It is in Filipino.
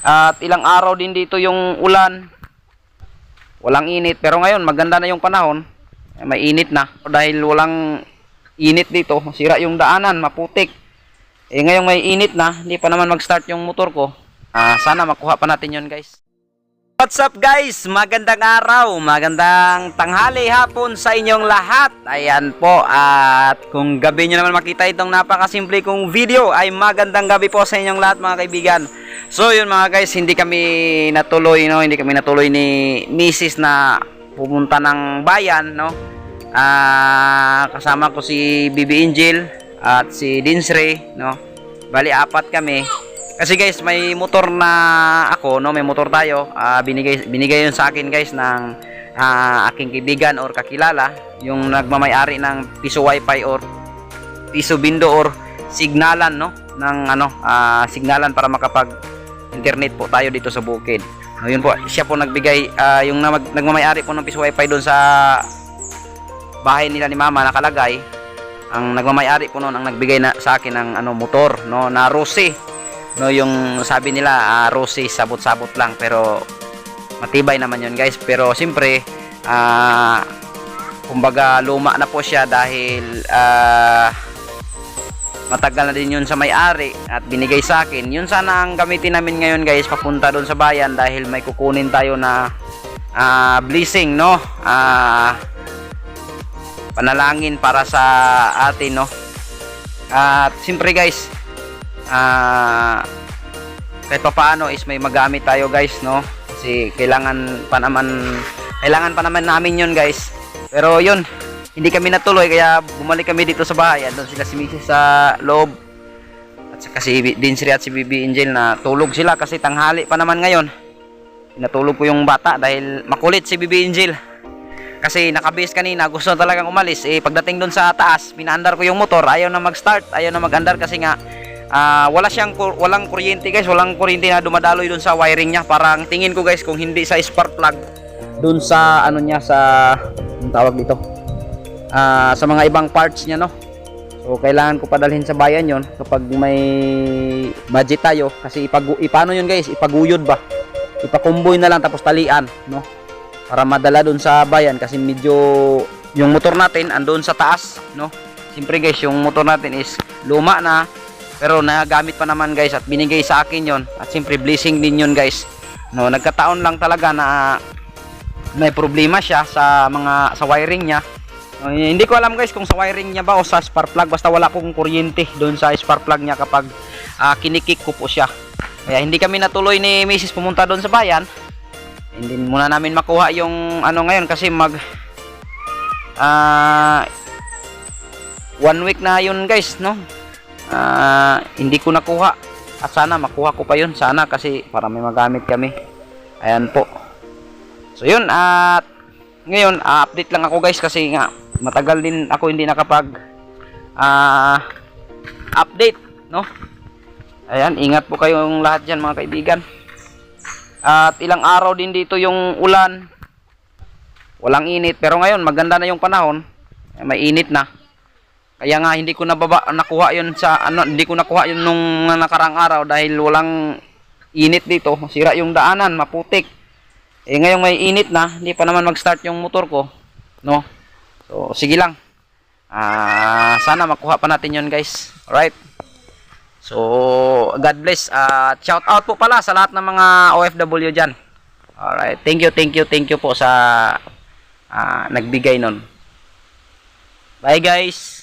At ilang araw din dito yung ulan. Walang init. Pero ngayon, maganda na yung panahon. Eh, May init na. Dahil walang init dito, masira yung daanan, maputik. Eh ngayong may init na, hindi pa naman mag-start yung motor ko. Ah, sana makuha pa natin yon guys. What's up guys? Magandang araw, magandang tanghali hapon sa inyong lahat. Ayan po, at kung gabi nyo naman makita itong napakasimple kong video, ay magandang gabi po sa inyong lahat mga kaibigan. So yun mga guys, hindi kami natuloy, no? hindi kami natuloy ni Mrs. na pumunta ng bayan, no? Ah, kasama ko si Bibi Angel at si Dinsre, no? Bali apat kami. Kasi guys, may motor na ako, no, may motor tayo. Ah, binigay binigay 'yun sa akin guys ng ah, aking kaibigan or kakilala, yung nagmamay-ari ng Piso Wi-Fi or Piso Bindo or signalan, no, ng ano, ah, signalan para makapag internet po tayo dito sa bukid. No, yun po, siya po nagbigay ah, yung nag, nagmamay-ari po ng Piso Wi-Fi doon sa bahay nila ni Mama nakalagay. Ang nagmamay-ari po noon ang nagbigay na sa akin ng ano motor, no, na Rossi no yung sabi nila uh, rosy sabot-sabot lang pero matibay naman yun guys pero siyempre ah kumbaga luma na po siya dahil ah, matagal na din yun sa may-ari at binigay sa akin. Yun sana ang gamitin namin ngayon guys papunta doon sa bayan dahil may kukunin tayo na ah, blessing no? Ah panalangin para sa atin no? At siyempre guys ah kahit pa paano is may magamit tayo guys no? Kasi kailangan pa naman kailangan pa naman namin yun guys. Pero yun hindi kami natuloy kaya bumalik kami dito sa bahay andun sila si Mrs. sa loob at saka si Dinsri at si Bibi Angel na tulog sila kasi tanghali pa naman ngayon natulog ko yung bata dahil makulit si Bibi Angel kasi nakabase kanina gusto talagang umalis eh pagdating doon sa taas pinaandar ko yung motor ayaw na mag-start ayaw na mag-andar kasi nga Ah, wala siyang walang kuryente guys, walang kuryente na dumadaloy doon sa wiring niya. Parang tingin ko guys kung hindi sa spark plug doon sa ano niya sa tawag dito. Ah, sa mga ibang parts niya no. So kailangan ko padalhin sa bayan 'yon kapag may budget tayo kasi ipag ipano 'yun guys, ipaguyod ba. Ipakumboy na lang tapos talian, no? Para madala doon sa bayan kasi medyo yung motor natin andun sa taas, no? Siyempre guys, yung motor natin is luma na pero nagamit pa naman guys at binigay sa akin yon at siyempre blessing din yun guys no nagkataon lang talaga na may problema siya sa mga sa wiring niya no, hindi ko alam guys kung sa wiring niya ba o sa spark plug. Basta wala akong kuryente doon sa spark plug niya kapag ah, kinikik ko po siya. Kaya hindi kami natuloy ni Mrs. pumunta doon sa bayan. Hindi muna namin makuha yung ano ngayon kasi mag ah one week na yun guys no? Ah, hindi ko nakuha. At sana makuha ko pa yun. Sana kasi para may magamit kami. Ayan po. So yun. At ngayon ah, update lang ako guys kasi nga matagal din ako hindi nakapag ah, update no ayan ingat po kayong lahat dyan mga kaibigan at ilang araw din dito yung ulan walang init pero ngayon maganda na yung panahon may init na kaya nga hindi ko nababa nakuha 'yon sa ano hindi ko nakuha 'yon nung nakarang araw dahil walang init dito. Masira yung daanan, maputik. Eh ngayong may init na, hindi pa naman mag-start yung motor ko, no? So sige lang. Ah, sana makuha pa natin 'yon, guys. Alright. So, God bless. At shout out po pala sa lahat ng mga OFW diyan. Alright. Thank you, thank you, thank you po sa ah, nagbigay nun. Bye guys.